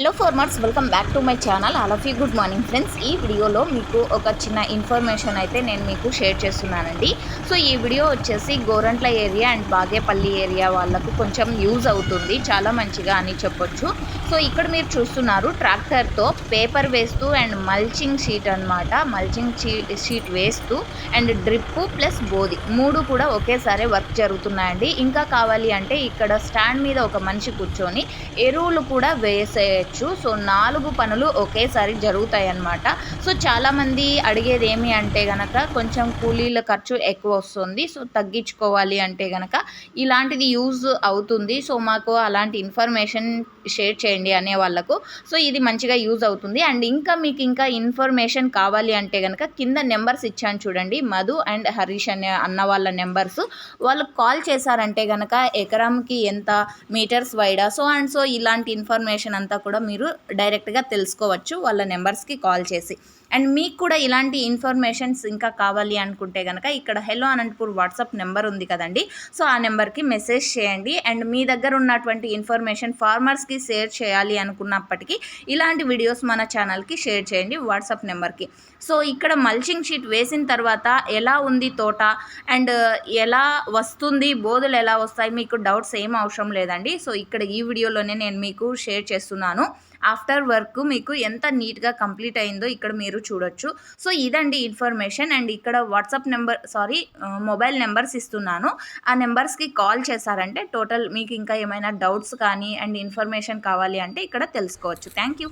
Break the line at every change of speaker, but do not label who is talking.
Hello farmers welcome back to my channel all of you good morning friends ఈ వీడియోలో మీకు ఒక చిన్న ఇన్ఫర్మేషన్ అయితే నేను మీకు షేర్ చేస్తున్నానండి. సో ఈ వీడియో వచ్చేసి Gorantla area and Bagepalli area వాళ్ళకు కొంచెం యూజ్ అవుతుంది. చాలా మంచిగా అని చెప్పొచ్చు. సో ఇక్కడ మీరు చూస్తున్నారు ట్రాక్టర్తో పేపర్ వేస్తూ అండ్ మల్చింగ్ షీట్ అనమాట మల్చింగ్ షీట్ వేస్తూ అండ్ డ్రిప్ ప్లస్ బోది మూడు కూడా ఒకేసారి వర్క్ జరుగుతున్నాయండి. ఇంకా కావాలి అంటే ఇక్కడ స్టాండ్ మీద ఒక మనిషి కూర్చొని ఎరువులు కూడా వేసే వేసేయచ్చు సో నాలుగు పనులు ఒకేసారి జరుగుతాయి అన్నమాట సో చాలామంది అడిగేది ఏమి అంటే గనక కొంచెం కూలీల ఖర్చు ఎక్కువ వస్తుంది. సో తగ్గించుకోవాలి అంటే గనక ఇలాంటిది యూజ్ అవుతుంది. సో మాకు అలాంటి ఇన్ఫర్మేషన్ షేర్ చేయండి అనే వాళ్ళకు. సో ఇది మంచిగా యూజ్ అవుతుంది. అండ్ ఇంకా మీకు ఇంకా ఇన్ఫర్మేషన్ కావాలి అంటే కనుక కింద నెంబర్స్ ఇచ్చాను చూడండి. మధు అండ్ హరీష్ అనే అన్న వాళ్ళ నెంబర్స్. వాళ్ళు కాల్ చేశారంటే కనుక ఎకరంకి ఎంత మీటర్స్ వైడా? సో అండ్ సో ఇలాంటి ఇన్ఫర్మేషన్ అంతా కూడా కూడా మీరు డైరెక్ట్గా తెలుసుకోవచ్చు వాళ్ళ నెంబర్స్కి కాల్ చేసి. అండ్ మీకు కూడా ఇలాంటి ఇన్ఫర్మేషన్స్ ఇంకా కావాలి అనుకుంటే కనుక ఇక్కడ హెలో అనంతపూర్ వాట్సాప్ నెంబర్ ఉంది కదండి. సో ఆ నెంబర్కి మెసేజ్ చేయండి. అండ్ మీ దగ్గర ఉన్నటువంటి ఇన్ఫర్మేషన్ ఫార్మర్స్కి షేర్ చేయాలి అనుకున్నప్పటికీ ఇలాంటి వీడియోస్ మన ఛానల్కి షేర్ చేయండి వాట్సాప్ నెంబర్కి. సో ఇక్కడ మల్చింగ్ షీట్ వేసిన తర్వాత ఎలా ఉంది తోట? అండ్ ఎలా వస్తుంది? బోధలు ఎలా వస్తాయి? మీకు డౌట్స్ ఏం అవసరం లేదండి. సో ఇక్కడ ఈ వీడియోలోనే నేను మీకు షేర్ చేస్తున్నాను. ఆఫ్టర్ వర్క్ మీకు ఎంత నీట్గా కంప్లీట్ అయిందో ఇక్కడ మీరు చూడొచ్చు. సో ఇదండి ఇన్ఫర్మేషన్. అండ్ ఇక్కడ WhatsApp number sorry mobile numbers ఇస్తున్నాను. ఆ నెంబర్స్కి కాల్ చేశారంటే టోటల్ మీకు ఇంకా ఏమైనా డౌట్స్ కానీ అండ్ ఇన్ఫర్మేషన్ కావాలి అంటే ఇక్కడ తెలుసుకోవచ్చు. Thank you.